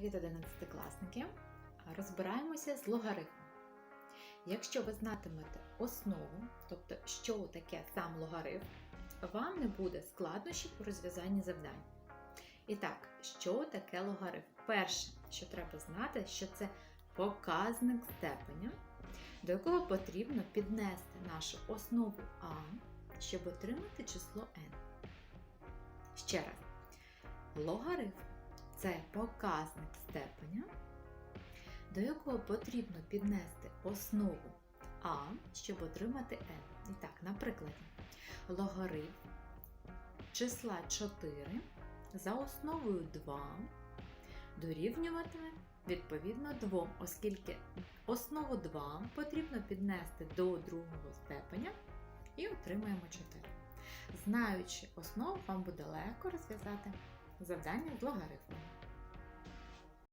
Привіт, 11-класники! Розбираємося з логарифмом. Якщо ви знатимете основу, тобто що таке сам логарифм, вам не буде складнощів у розв'язанні завдань. І так, що таке логарифм? Перше, що треба знати, що це показник степеня, до якого потрібно піднести нашу основу А, щоб отримати число n. Ще раз, логарифм це показник степеня, до якого потрібно піднести основу А, щоб отримати n. І так, наприклад, логарифм числа 4 за основою 2 дорівнюватиме відповідно 2, оскільки основу 2 потрібно піднести до другого степеня і отримаємо 4. Знаючи основу, вам буде легко розв'язати завдання з логарифмом.